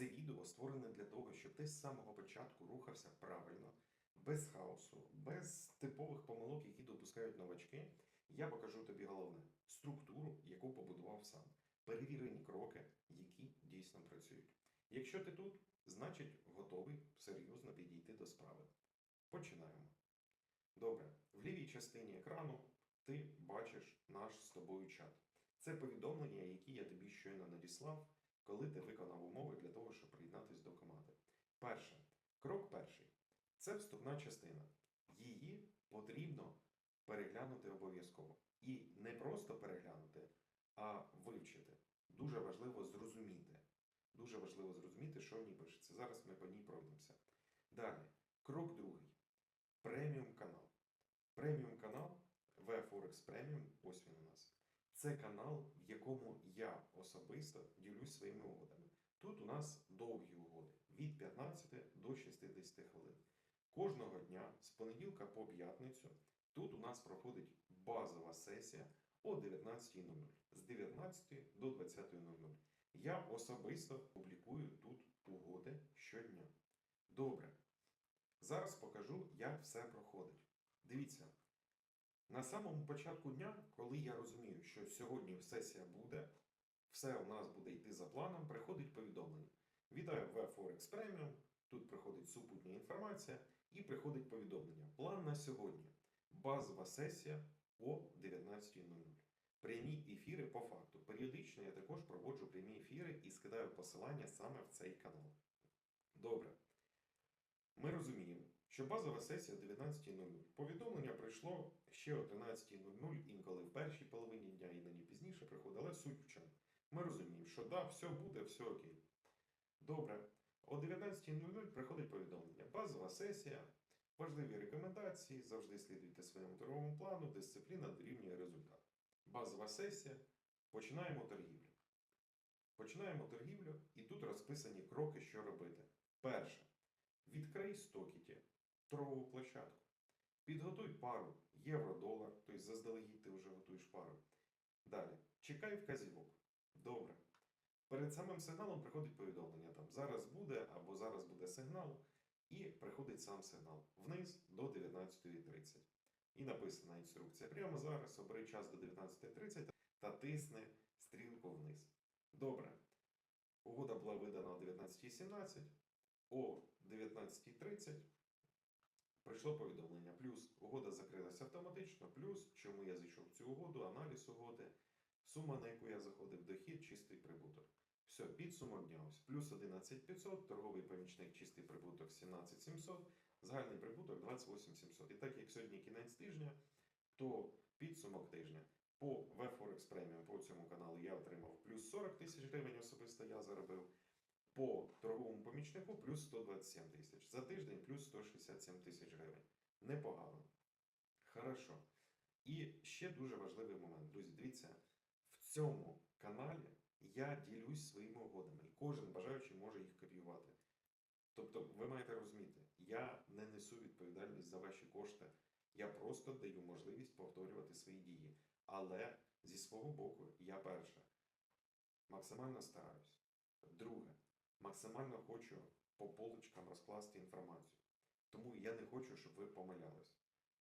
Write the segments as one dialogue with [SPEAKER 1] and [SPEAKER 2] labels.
[SPEAKER 1] Це відео створене для того, щоб ти з самого початку рухався правильно, без хаосу, без типових помилок, які допускають новачки. Я покажу тобі головне структуру, яку побудував сам, перевірені кроки, які дійсно працюють. Якщо ти тут, значить готовий серйозно підійти до справи. Починаємо. Добре, в лівій частині екрану ти бачиш наш з тобою чат. Це повідомлення, які я тобі щойно надіслав, коли ти виконав умови для того, щоб приєднатися до команди. Перше, крок перший це вступна частина. Її потрібно переглянути обов'язково. І не просто переглянути, а вивчити. Дуже важливо зрозуміти. Дуже важливо зрозуміти, що в ній пишеться. Зараз ми по ній пройдемося. Далі, крок другий. Преміум канал. Преміум канал VForex Premium, ось він у нас. Це канал, в якому я особисто ділюсь своїми угодами. Тут у нас довгі угоди від 15 до 60 хвилин. Кожного дня з понеділка по п'ятницю тут у нас проходить базова сесія о 19.00 з 19 до 20.00. Я особисто публікую тут угоди щодня. Добре. Зараз покажу, як все проходить. Дивіться, на самому початку дня, коли я розумію, що сьогодні сесія буде, все у нас буде йти за планом, приходить повідомлення. Вітаю в Forex Premium. Тут приходить супутня інформація і приходить повідомлення. План на сьогодні. Базова сесія о 19.00. Прямі ефіри по факту. Періодично я також проводжу прямі ефіри і скидаю посилання саме в цей канал. Добре. Ми розуміємо, що базова сесія о 19.00. Повідомлення прийшло ще о 13.00, інколи в першій половині дня, іноді пізніше приходить, але суть в чому. Ми розуміємо, що да, все буде, все окей. Добре. О 19.00 приходить повідомлення. Базова сесія, важливі рекомендації, завжди слідуйте своєму торговому плану, дисципліна дорівнює результат. Базова сесія. Починаємо торгівлю. Починаємо торгівлю, і тут розписані кроки, що робити. Перше. Відкрий стокіті торгову площадку. Підготуй пару євро-долар, тобто заздалегідь ти вже готуєш пару. Далі. Чекай вказівок. Добре. Перед самим сигналом приходить повідомлення, там зараз буде або зараз буде сигнал, і приходить сам сигнал вниз до 19.30. І написана інструкція. Прямо зараз обери час до 19.30 та тисни стрілку вниз. Добре. Угода була видана о 19.17. О 19.30 прийшло повідомлення. Плюс угода закрилася автоматично, плюс чому я зайшов цю угоду, аналіз угоди, сума, на яку я заходив, дохід, чистий прибуток. Все, підсумок дня ось. Плюс 11500, торговий помічник, чистий прибуток 17700, загальний прибуток 28700. І так як сьогодні кінець тижня, то підсумок тижня по VForex Premium по цьому каналу я отримав плюс 40 тисяч гривень особисто я заробив. По торговому помічнику плюс 127 тисяч. За тиждень плюс 167 тисяч гривень. Непогано. Хорошо. І ще дуже важливий момент, друзі. Дивіться, в цьому каналі я ділюсь своїми угодами, кожен бажаючий може їх копіювати. Тобто, ви маєте розуміти, я не несу відповідальність за ваші кошти. Я просто даю можливість повторювати свої дії. Але зі свого боку, я перше, максимально стараюсь. Друге, максимально хочу по полочкам розкласти інформацію. Тому я не хочу, щоб ви помилялись.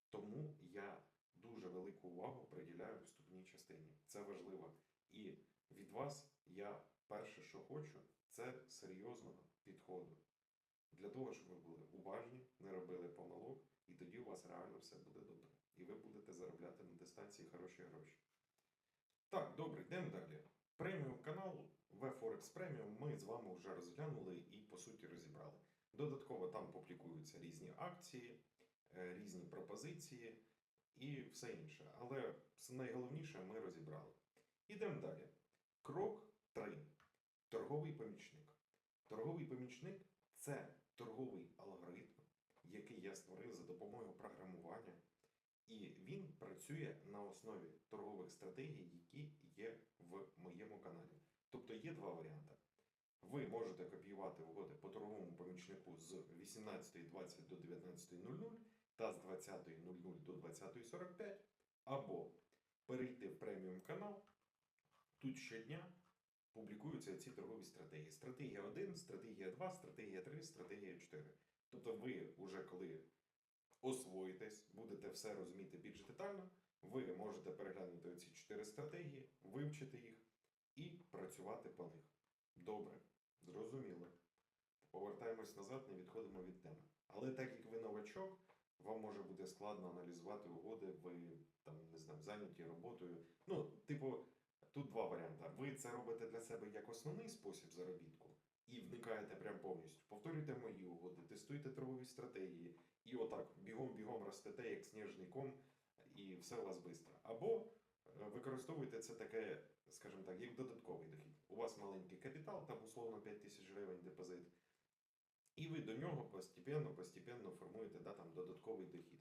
[SPEAKER 1] Тому я дуже велику увагу приділяю вступній частині. Це важливо. І від вас я перше, що хочу, це серйозного підходу. Для того, щоб ви були уважні, не робили помилок, і тоді у вас реально все буде добре. І ви будете заробляти на дистанції хороші гроші. Так, добре, йдемо далі. Преміум канал VForex Premium ми з вами вже розглянули і по суті розібрали. Додатково там публікуються різні акції, е, різні пропозиції і все інше. Але найголовніше ми розібрали. Ідемо далі. Крок 3. Торговий помічник. Торговий помічник це торговий алгоритм, який я створив за допомогою програмування. І він працює на основі торгових стратегій, які є в моєму каналі. Тобто є два варіанти. Ви можете копіювати угоди по торговому помічнику з 18.20 до 19.00 та з 20.00 до 20.45, або перейти в преміум канал. Тут щодня публікуються ці торгові стратегії. Стратегія 1, стратегія 2, стратегія 3, стратегія 4. Тобто ви вже коли освоїтесь, будете все розуміти більш детально, ви можете переглянути ці чотири стратегії, вивчити їх і працювати по них. Добре, зрозуміло. Повертаємось назад, не відходимо від теми. Але так як ви новачок, вам може бути складно аналізувати угоди, ви там не знаю, зайняті роботою. Ну, типу, тут два варіанти. Ви це робите для себе як основний спосіб заробітку і вникаєте прям повністю. Повторюйте мої угоди, тестуйте торгові стратегії, і отак бігом-бігом ростете, як сніжний ком, і все у вас швидко. Або використовуйте це таке, скажімо так, як додатковий дохід. У вас маленький капітал, там условно 5 тисяч гривень депозит. І ви до нього постепенно, постепенно формуєте да, там, додатковий дохід.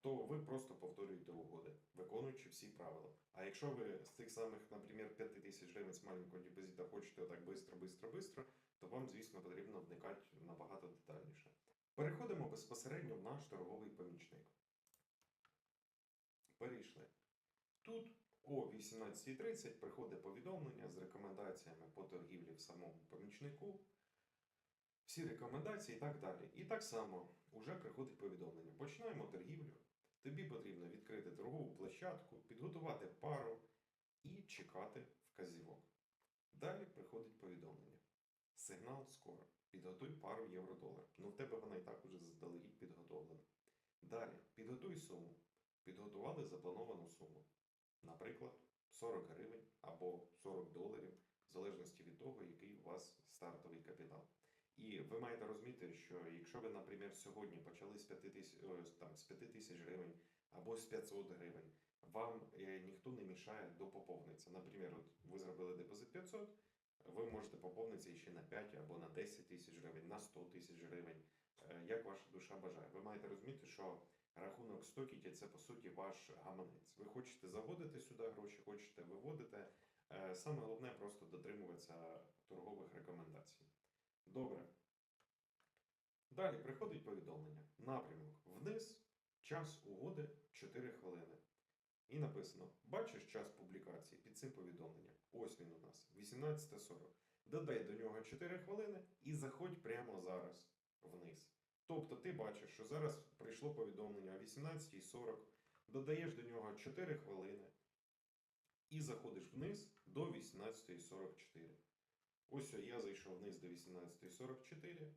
[SPEAKER 1] То ви просто повторюєте угоди, виконуючи всі правила. А якщо ви з цих самих, наприклад, 5 тисяч гривень з маленького депозита хочете так бистро, бистро, бистро, то вам, звісно, потрібно вникати набагато детальніше. Переходимо безпосередньо в наш торговий помічник. Перейшли. Тут о 18.30 приходить повідомлення з рекомендаціями по торгівлі в самому помічнику всі рекомендації і так далі. І так само вже приходить повідомлення. Починаємо торгівлю. Тобі потрібно відкрити торгову площадку, підготувати пару і чекати вказівок. Далі приходить повідомлення. Сигнал скоро. Підготуй пару євро-долар. Ну в тебе вона і так уже заздалегідь підготовлена. Далі підготуй суму. Підготували заплановану суму. Наприклад, 40 гривень або 40 доларів, в залежності від того, який у вас стартовий капітал. І ви маєте розуміти, що якщо ви, наприклад, сьогодні почали з 5 тисяч, там, з 5 тисяч гривень або з 500 гривень, вам е, ніхто не мішає допоповнитися. Наприклад, от ви зробили депозит 500, ви можете поповнитися ще на 5 або на 10 тисяч гривень, на 100 тисяч гривень, е, як ваша душа бажає. Ви маєте розуміти, що рахунок стокіті це по суті ваш гаманець. Ви хочете заводити сюди гроші, хочете виводити. Е, Саме головне просто дотримуватися торгових рекомендацій. Добре. Далі приходить повідомлення. Напрямок вниз, час угоди 4 хвилини. І написано: бачиш час публікації під цим повідомленням. Ось він у нас, 18.40. Додай до нього 4 хвилини і заходь прямо зараз вниз. Тобто ти бачиш, що зараз прийшло повідомлення о 18.40, додаєш до нього 4 хвилини і заходиш вниз до 18.44. Ось я зайшов вниз до 18.44.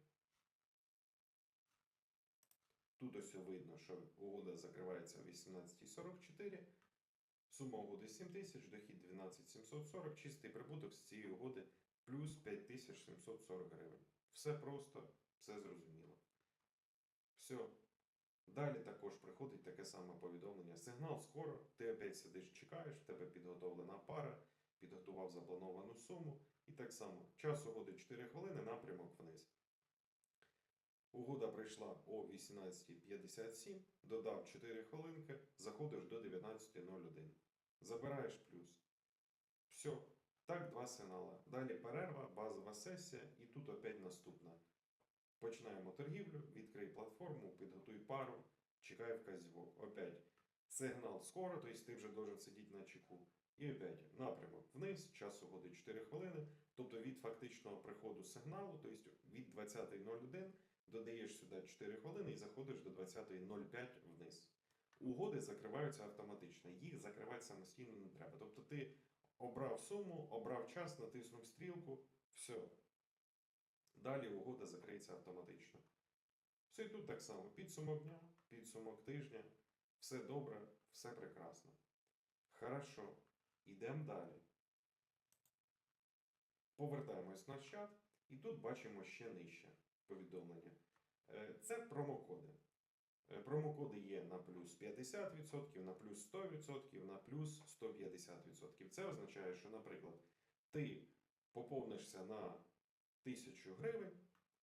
[SPEAKER 1] Тут ось видно, що угода закривається о 18.44. Сума угоди 7 тисяч, дохід 12740, чистий прибуток з цієї угоди плюс 5740 гривень. Все просто, все зрозуміло. Все. Далі також приходить таке саме повідомлення. Сигнал скоро, ти опять сидиш, чекаєш, в тебе підготовлена пара, підготував заплановану суму. І так само, час угоди 4 хвилини, напрямок вниз. Угода прийшла о 18.57, додав 4 хвилинки, заходиш до 19.01. Забираєш плюс. Все. Так, два сигнали. Далі перерва, базова сесія, і тут опять наступна. Починаємо торгівлю, відкрий платформу, підготуй пару, чекай вказівок. Опять сигнал скоро, тобто ти вже должен сидіти на чеку. І опять напрямок вниз, час угоди 4 хвилини. Тобто від фактичного приходу сигналу, тобто від 20.01 додаєш сюди 4 хвилини і заходиш до 20.05 вниз. Угоди закриваються автоматично, їх закривати самостійно не треба. Тобто ти обрав суму, обрав час, натиснув стрілку, все. Далі угода закриється автоматично. Все і тут так само. Підсумок дня, підсумок тижня. Все добре, все прекрасно. Хорошо. Ідемо далі. Повертаємось на чат, і тут бачимо ще нижче повідомлення. Е, Це промокоди. Е, Промокоди є на плюс 50%, на плюс 100%, на плюс 150%. Це означає, що, наприклад, ти поповнишся на 1000 гривень,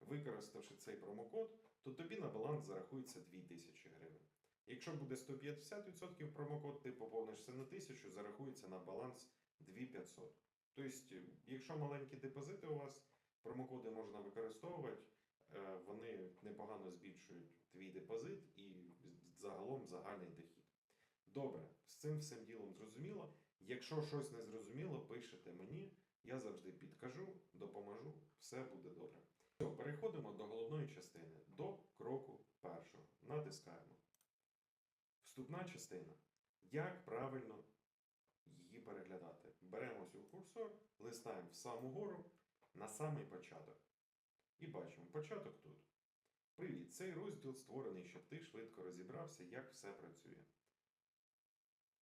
[SPEAKER 1] використавши цей промокод, то тобі на баланс зарахується 2000 гривень. Якщо буде 150% промокод, ти поповнишся на 1000, зарахується на баланс 2500. Тобто, якщо маленькі депозити у вас, промокоди можна використовувати, е, вони непогано збільшують твій депозит і загалом загальний дохід. Добре, з цим всім ділом зрозуміло. Якщо щось не зрозуміло, пишете мені, Я завжди підкажу, допоможу, все буде добре. Все, переходимо до головної частини, до кроку першого. Натискаємо. Вступна частина. Як правильно її переглядати? Беремо цю курсор, листаємо в саму гору на самий початок. І бачимо початок тут. Привіт! Цей розділ створений, щоб ти швидко розібрався, як все працює.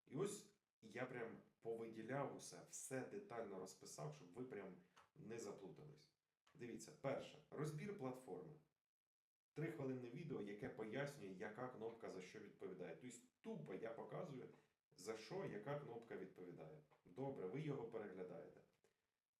[SPEAKER 1] І ось я прям повиділяв усе, все детально розписав, щоб ви прям не заплутались. Дивіться, перше, розбір платформи. Три хвилинне відео, яке пояснює, яка кнопка за що відповідає. Тобто тупо я показую, за що яка кнопка відповідає. Добре, ви його переглядаєте.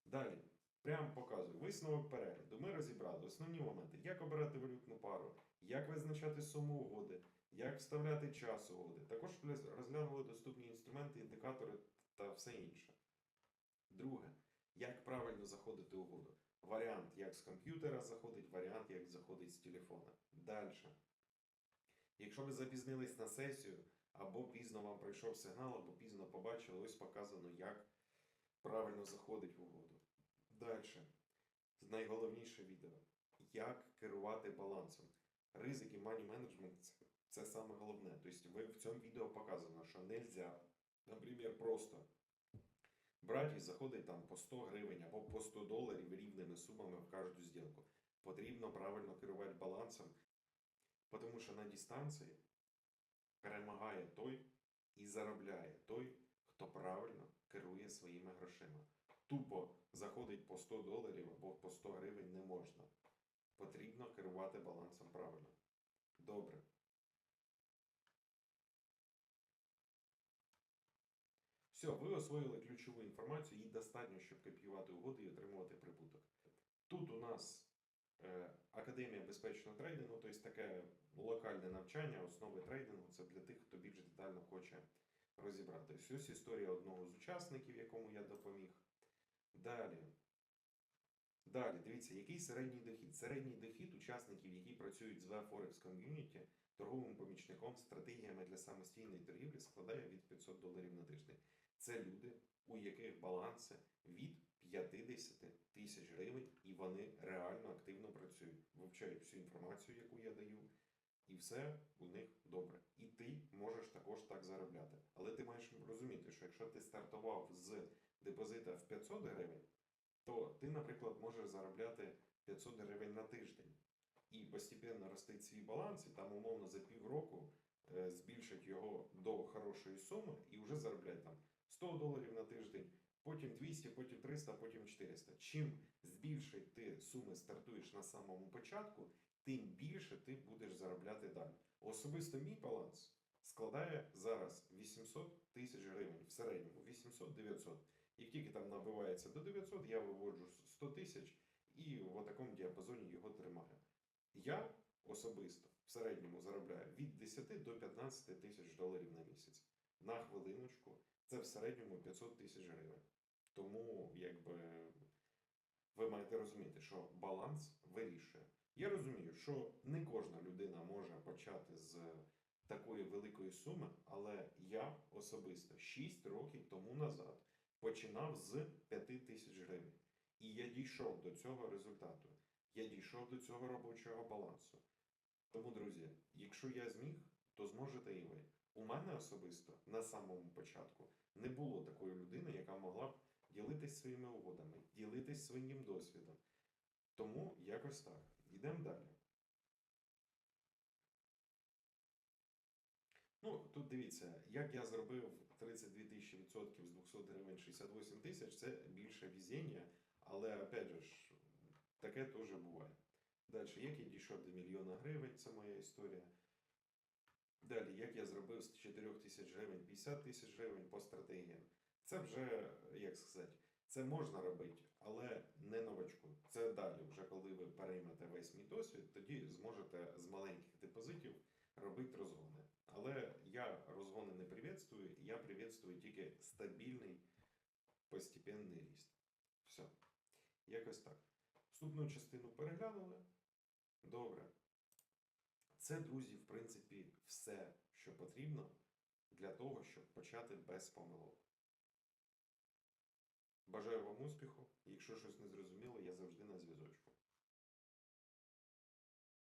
[SPEAKER 1] Далі, прямо показую. Висновок перегляду. Ми розібрали основні моменти, як обирати валютну пару, як визначати суму угоди, як вставляти час угоди. Також розглянули доступні інструменти, індикатори та все інше. Друге, як правильно заходити у угоду. Варіант, як з комп'ютера заходить, варіант, як заходить з телефона. Далі. Якщо ви запізнились на сесію, або пізно вам прийшов сигнал, або пізно побачили, ось показано, як правильно заходить в угоду. Далі. Найголовніше відео. Як керувати балансом. Ризики management це, це саме головне. Тобто ви в цьому відео показано, що нельзя, наприклад, просто брати і заходить там по 100 гривень або по 100 доларів рівними сумами в кожну зділку. Потрібно правильно керувати балансом, тому що на дистанції перемагає той і заробляє той, хто правильно керує своїми грошима. Тупо заходить по 100 доларів або по 100 гривень не можна. Потрібно керувати балансом правильно. Добре. Все, ви освоїли ключову інформацію, їй достатньо, щоб копіювати угоди і отримувати прибуток. Тут у нас е, Академія безпечного трейдингу, тобто таке локальне навчання, основи трейдингу. Це для тих, хто більш детально хоче розібратися. Ось історія одного з учасників, якому я допоміг. Далі. Далі, дивіться, який середній дохід. Середній дохід учасників, які працюють з Forex Community, торговим помічником, стратегіями для самостійної торгівлі складає від 500 доларів на тиждень. Це люди, у яких баланси від 50 тисяч гривень, і вони реально активно працюють, вивчають всю інформацію, яку я даю, і все у них добре. І ти можеш також так заробляти. Але ти маєш розуміти, що якщо ти стартував з депозита в 500 гривень, то ти, наприклад, можеш заробляти 500 гривень на тиждень і постійно ростить свій баланс, і там, умовно, за півроку е, збільшить його до хорошої суми і вже заробляти там 100 доларів на тиждень, потім 200, потім 300, потім 400. Чим збільшить ти суми стартуєш на самому початку, тим більше ти будеш заробляти далі. Особисто мій баланс складає зараз 800 тисяч гривень в середньому, 800-900. Як тільки там набивається до 900, я виводжу 100 тисяч і в такому діапазоні його тримаю. Я особисто в середньому заробляю від 10 до 15 тисяч доларів на місяць. На хвилиночку це в середньому 500 тисяч гривень. Тому, якби ви маєте розуміти, що баланс вирішує. Я розумію, що не кожна людина може почати з такої великої суми, але я особисто 6 років тому назад починав з 5 тисяч гривень. І я дійшов до цього результату. Я дійшов до цього робочого балансу. Тому, друзі, якщо я зміг, то зможете і ви. У мене особисто на самому початку не було такої людини, яка могла б ділитись своїми угодами, ділитись своїм досвідом. Тому якось так. Йдемо далі. Ну, тут дивіться, як я зробив 32 тисячі відсотків з 200 гривень 68 тисяч, це більше візіння, але опять же ж, таке теж буває. Далі, як я дійшов до мільйона гривень, це моя історія. Далі, як я зробив з 4 тисяч гривень 50 тисяч гривень по стратегіям. Це вже, як сказати, це можна робити, але не новачку. Це далі, вже коли ви переймете весь мій досвід, тоді зможете з маленьких депозитів робити розгони. Але я розгони не приветствую, я приветствую тільки стабільний постепенний ріст. Все. Якось так. Вступну частину переглянули. Добре. Це, друзі, в принципі, все, що потрібно для того, щоб почати без помилок. Бажаю вам успіху. Якщо щось не зрозуміло, я